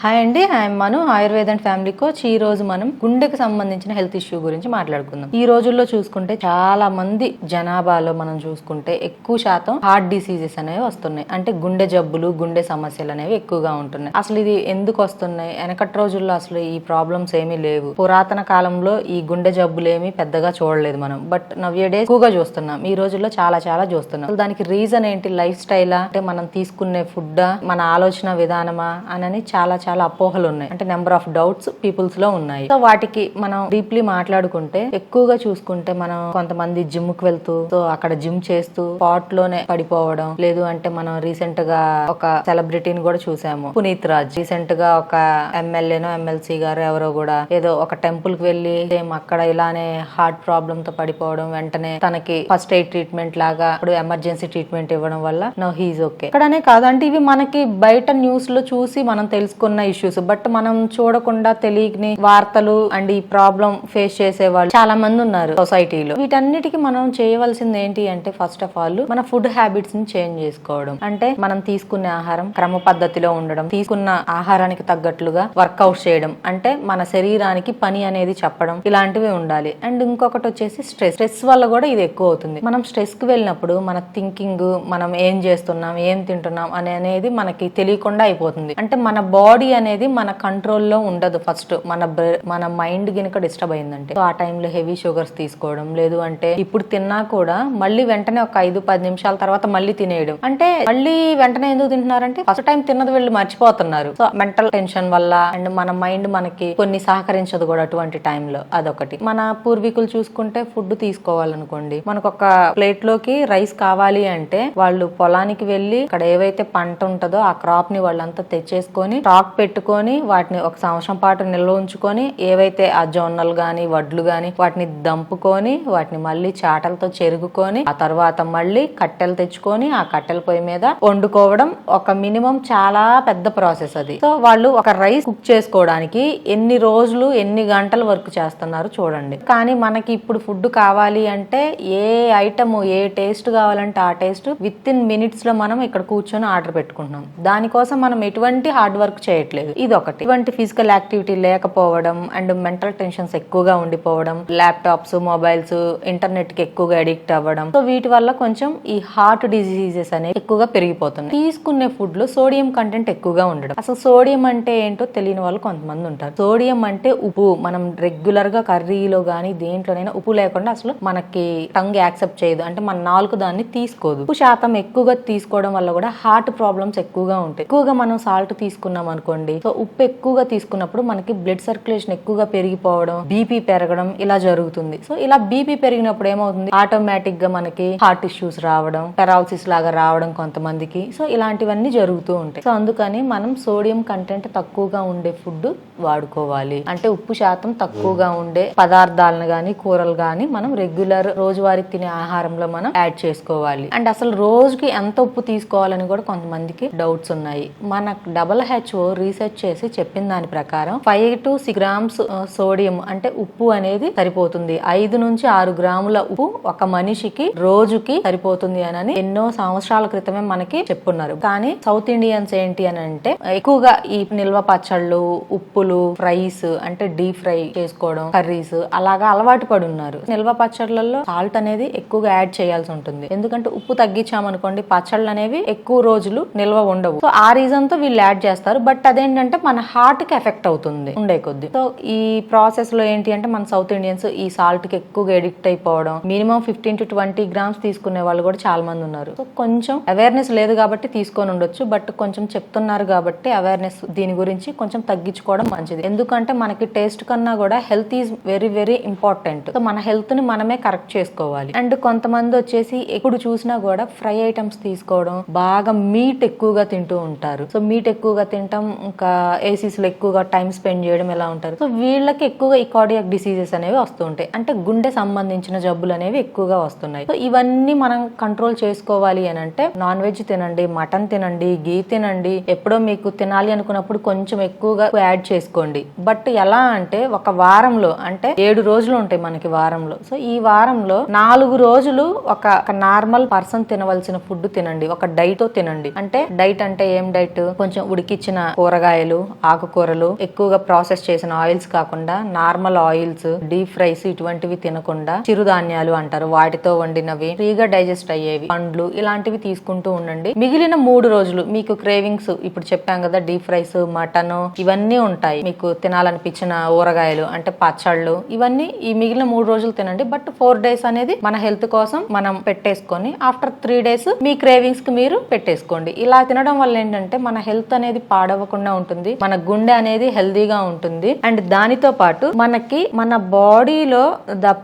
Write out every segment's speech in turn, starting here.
Hi అండి I'm Manu Ayurveda and family coach ఈ రోజు మనం గుండెకు సంబంధించిన హెల్త్ ఇష్యూ గురించి మాట్లాడుకుందాం. ఈ రోజుల్లో చూసుకుంటే చాలా మంది జనాభాలో మనం చూసుకుంటే ఎక్కువ శాతం హార్ట్ డిసీజెస్ అనేవి వస్తున్నాయి. అంటే గుండె జబ్బులు గుండె సమస్యలు అనేవి ఎక్కువగా ఉంటున్నాయి. అసలు ఇది ఎందుకు వస్తున్నాయి? వెనకటి రోజుల్లో అసలు ఈ ప్రాబ్లమ్స్ ఏమీ లేవు. పురాతన కాలంలో ఈ గుండె జబ్బులు ఏమీ పెద్దగా చూడలేదు మనం. బట్ నవ్య డే ఎక్కువగా చూస్తున్నాం. ఈ రోజుల్లో చాలా చాలా చూస్తున్నాం. దానికి రీజన్ ఏంటి? లైఫ్ స్టైలా అంటే మనం తీసుకునే ఫుడ్ మన ఆలోచన విధానమా? అని చాలా చాలా అపోహలు ఉన్నాయి అంటే నెంబర్ ఆఫ్ డౌట్స్ పీపుల్స్లో ఉన్నాయి. సో వాటికి మనం డీప్లీ మాట్లాడుకుంటే ఎక్కువగా చూసుకుంటే మనం కొంతమంది జిమ్కు వెళ్తూ సో అక్కడ జిమ్ చేస్తూ పాట్లోనే పడిపోవడం. లేదు అంటే మనం రీసెంట్గా ఒక సెలబ్రిటీని కూడా చూసాము. పునీత్ రాజ్. రీసెంట్గా ఒక ఎమ్మెల్యేనో ఎమ్మెల్సీ గారు ఎవరో కూడా ఏదో ఒక టెంపుల్కి వెళ్ళి సేమ్ అక్కడ ఇలానే హార్ట్ ప్రాబ్లమ్తో పడిపోవడం. వెంటనే తనకి ఫస్ట్ ఎయిడ్ ట్రీట్మెంట్ లాగా ఇప్పుడు ఎమర్జెన్సీ ట్రీట్మెంట్ ఇవ్వడం వల్ల నో హీజ్ ఓకే ఇక్కడనే కాదంటే ఇవి మనకి బయట న్యూస్లో చూసి మనం తెలుసుకున్న ఉన్న ఇష్యూస్ బట్ మనం చూడకుండా తెలియని వార్తలు అండ్ ఈ ప్రాబ్లం ఫేస్ చేసే వాళ్ళు చాలా మంది ఉన్నారు సొసైటీలో వీటన్నిటికి మనం చేయవలసింది ఏంటి అంటే ఫస్ట్ ఆఫ్ ఆల్ మన ఫుడ్ హ్యాబిట్స్ని చేంజ్ చేసుకోవడం. అంటే మనం తీసుకునే ఆహారం క్రమ పద్ధతిలో ఉండడం తీసుకున్న ఆహారానికి తగ్గట్లుగా వర్కౌట్ చేయడం. అంటే మన శరీరానికి పని అనేది చెప్పడం ఇలాంటివి ఉండాలి. అండ్ ఇంకొకటి వచ్చేసి స్ట్రెస్ స్ట్రెస్ వల్ల కూడా ఇది ఎక్కువ అవుతుంది. మనం స్ట్రెస్కి వెళ్ళినప్పుడు మన థింకింగ్ మనం ఏం చేస్తున్నాం ఏం తింటున్నాం అని అనేది మనకి తెలియకుండా అయిపోతుంది. అంటే మన బాడీ అనేది మన కంట్రోల్లో ఉండదు ఫస్ట్. మన మన మైండ్ గినక డిస్టర్బ్ అయిందంటే. సో ఆ టైంలో హెవీ షుగర్స్ తీసుకోవడం లేదు అంటే ఇప్పుడు తిన్నా కూడా మళ్ళీ వెంటనే ఒక ఐదు పది నిమిషాల తర్వాత మళ్ళీ తినేయడం. అంటే మళ్ళీ వెంటనే ఎందుకు తింటున్నారంటే ఫస్ట్ టైం తిన్నది వెళ్ళి మర్చిపోతున్నారు. సో మెంటల్ టెన్షన్ వల్ల అండ్ మన మైండ్ మనకి కొన్ని సహకరించదు కూడా అటువంటి టైంలో. అదొకటి. మన పూర్వీకులు చూసుకుంటే ఫుడ్ తీసుకోవాలనుకోండి. మనకు ఒక ప్లేట్లోకి రైస్ కావాలి అంటే వాళ్ళు పొలానికి వెళ్ళి అక్కడ ఏవైతే పంట ఉంటుందో ఆ క్రాప్ని వాళ్ళంతా తెచ్చేసుకొని స్టాక్ పెట్టుకొని వాటిని ఒక సంవత్సరం పాటు నిల్వ ఉంచుకొని ఏవైతే ఆ జొన్నలు గాని వడ్లు గాని వాటిని దంపుకొని వాటిని మళ్ళీ చాటలతో చెరుగుకొని ఆ తర్వాత మళ్ళీ కట్టెలు తెచ్చుకొని ఆ కట్టెల పొయ్యి మీద వండుకోవడం ఒక మినిమం చాలా పెద్ద ప్రాసెస్ అది. సో వాళ్ళు ఒక రైస్ కుక్ చేసుకోవడానికి ఎన్ని రోజులు ఎన్ని గంటల వరకు చేస్తున్నారు చూడండి. కానీ మనకి ఇప్పుడు ఫుడ్ కావాలి అంటే ఏ ఐటమ్ ఏ టేస్ట్ కావాలంటే ఆ టేస్ట్ విత్ ఇన్ మినిట్స్లో మనం ఇక్కడ కూర్చొని ఆర్డర్ పెట్టుకుంటున్నాం. దానికోసం మనం ఎటువంటి హార్డ్ వర్క్ చేయట్లేదు. ఇది ఒకటి ఇటువంటి ఫిజికల్ యాక్టివిటీ లేకపోవడం అండ్ మెంటల్ టెన్షన్స్ ఎక్కువగా ఉండిపోవడం ల్యాప్టాప్స్ మొబైల్స్ ఇంటర్నెట్కి ఎక్కువగా అడిక్ట్ అవ్వడం. సో వీటి వల్ల కొంచెం ఈ హార్ట్ డిసీజెస్ అనేవి ఎక్కువగా పెరిగిపోతున్నాయి. తీసుకునే ఫుడ్లో సోడియం కంటెంట్ ఎక్కువగా ఉండడం. అసలు సోడియం అంటే ఏంటో తెలియని వాళ్ళు కొంతమంది ఉంటారు. సోడియం అంటే ఉప్పు. మనం రెగ్యులర్గా కర్రీలో గానీ దేంట్లోనైనా ఉప్పు లేకుండా అసలు మనకి టంగ్ యాక్సెప్ట్ చేయదు. అంటే మన నాలుగు దాన్ని తీసుకోదు. ఉప్పు శాతం ఎక్కువగా తీసుకోవడం వల్ల కూడా హార్ట్ ప్రాబ్లమ్స్ ఎక్కువగా ఉంటాయి. ఎక్కువగా మనం సాల్ట్ తీసుకున్నాం అనుకోండి సో ఉప్పు ఎక్కువగా తీసుకున్నప్పుడు మనకి బ్లడ్ సర్క్యులేషన్ ఎక్కువగా పెరిగిపోవడం బీపీ పెరగడం ఇలా జరుగుతుంది. సో ఇలా బీపీ పెరిగినప్పుడు ఏమవుతుంది? ఆటోమేటిక్గా మనకి హార్ట్ ఇష్యూస్ రావడం పెరాలసిస్ లాగా రావడం కొంతమందికి. సో ఇలాంటివన్నీ జరుగుతూ ఉంటాయి. సో అందుకని మనం సోడియం కంటెంట్ తక్కువగా ఉండే ఫుడ్ వాడుకోవాలి. అంటే ఉప్పు శాతం తక్కువగా ఉండే పదార్థాలను గాని కూరలు గాని మనం రెగ్యులర్ రోజువారీ తినే ఆహారంలో మనం యాడ్ చేసుకోవాలి. అండ్ అసలు రోజుకి ఎంత ఉప్పు తీసుకోవాలని కూడా కొంతమందికి డౌట్స్ ఉన్నాయి. మన డబల్ హెచ్ఓ రీసెర్చ్ చేసి చెప్పిన దాని ప్రకారం five to six grams sodium అంటే ఉప్పు అనేది సరిపోతుంది. ఐదు నుంచి ఆరు గ్రాముల ఉప్పు ఒక మనిషికి రోజుకి సరిపోతుంది అని ఎన్నో సంవత్సరాల క్రితమే మనకి చెప్పున్నారు. కానీ సౌత్ ఇండియన్స్ ఏంటి అని అంటే ఎక్కువగా ఈ నిల్వ పచ్చళ్ళు ఉప్పులు ఫ్రైస్ అంటే డీప్ ఫ్రై చేసుకోవడం కర్రీస్ అలాగా అలవాటు పడి ఉన్నారు. నిల్వ పచ్చళ్ళల్లో సాల్ట్ అనేది ఎక్కువగా యాడ్ చేయాల్సి ఉంటుంది. ఎందుకంటే ఉప్పు తగ్గించామనుకోండి పచ్చళ్ళు అనేవి ఎక్కువ రోజులు నిల్వ ఉండవు. సో ఆ రీజన్తో వీళ్ళు యాడ్ చేస్తారు. బట్ అదేంటంటే మన హార్ట్కి ఎఫెక్ట్ అవుతుంది ఉండే కొద్ది. సో ఈ ప్రాసెస్లో ఏంటి అంటే మన సౌత్ ఇండియన్స్ ఈ సాల్ట్కి ఎక్కువగా ఎడిక్ట్ అయిపోవడం minimum fifteen to twenty grams తీసుకునే వాళ్ళు కూడా చాలా మంది ఉన్నారు. సో కొంచెం అవేర్నెస్ లేదు కాబట్టి తీసుకొని ఉండొచ్చు బట్ కొంచెం చెప్తున్నారు కాబట్టి అవేర్నెస్ దీని గురించి కొంచెం తగ్గించుకోవడం మంచిది. ఎందుకంటే మనకి టేస్ట్ కన్నా కూడా health is very very important. So మన హెల్త్ని మనమే కరెక్ట్ చేసుకోవాలి. అండ్ కొంతమంది వచ్చేసి ఎప్పుడు చూసినా కూడా ఫ్రై ఐటమ్స్ తీసుకోవడం బాగా మీట్ ఎక్కువగా తింటూ ఉంటారు. సో మీట్ ఎక్కువగా తింటాం ఇంకా ఏసీస్లో ఎక్కువగా టైం స్పెండ్ చేయడం ఎలా ఉంటారు? సో వీళ్ళకి ఎక్కువగా ఈ కార్డియాక్ డిసీజెస్ అనేవి వస్తూ ఉంటాయి. అంటే గుండె సంబంధించిన జబ్బులు అనేవి ఎక్కువగా వస్తున్నాయి. సో ఇవన్నీ మనం కంట్రోల్ చేసుకోవాలి అని అంటే నాన్ వెజ్ తినండి మటన్ తినండి గీ తినండి. ఎప్పుడో మీకు తినాలి అనుకున్నప్పుడు కొంచెం ఎక్కువగా యాడ్ చేసుకోండి. బట్ ఎలా అంటే ఒక వారంలో అంటే ఏడు రోజులు ఉంటాయి మనకి వారంలో. సో ఈ వారంలో నాలుగు రోజులు ఒక నార్మల్ పర్సన్ తినవలసిన ఫుడ్ తినండి. ఒక డైట్ తినండి. అంటే డైట్ అంటే ఏం డైట్ కొంచెం ఉడికిచ్చిన కూర కూరగాయలు ఆకుకూరలు ఎక్కువగా ప్రాసెస్ చేసిన ఆయిల్స్ కాకుండా నార్మల్ ఆయిల్స్ డీప్ ఫ్రైస్ ఇటువంటివి తినకుండా చిరుధాన్యాలు అంటారు. వాటితో వండినవి ఫ్రీగా డైజెస్ట్ అయ్యేవి పండ్లు ఇలాంటివి తీసుకుంటూ ఉండండి. మిగిలిన మూడు రోజులు మీకు క్రేవింగ్స్ ఇప్పుడు చెప్పాం కదా డీప్ ఫ్రైస్ మటన్ ఇవన్నీ ఉంటాయి. మీకు తినాలనిపించిన ఊరగాయలు అంటే పచ్చళ్ళు ఇవన్నీ ఈ మిగిలిన మూడు రోజులు తినండి. బట్ ఫోర్ డేస్ అనేది మన హెల్త్ కోసం మనం పెట్టేసుకొని ఆఫ్టర్ త్రీ డేస్ మీ క్రేవింగ్స్కి మీరు పెట్టేసుకోండి. ఇలా తినడం వల్ల ఏంటంటే మన హెల్త్ అనేది పాడవకుండా ఉంటుంది. మన గుండె అనేది హెల్దీగా ఉంటుంది. అండ్ దానితో పాటు మనకి మన బాడీలో ద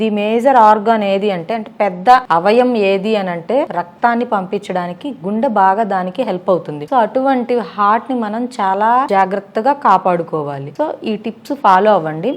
ది మేజర్ ఆర్గాన్ ఏది అంటే అంటే పెద్ద అవయం ఏది అని అంటే రక్తాన్ని పంపించడానికి గుండె బాగా దానికి హెల్ప్ అవుతుంది. సో అటువంటి హార్ట్ని మనం చాలా జాగ్రత్తగా కాపాడుకోవాలి. సో ఈ టిప్స్ ఫాలో అవ్వండి.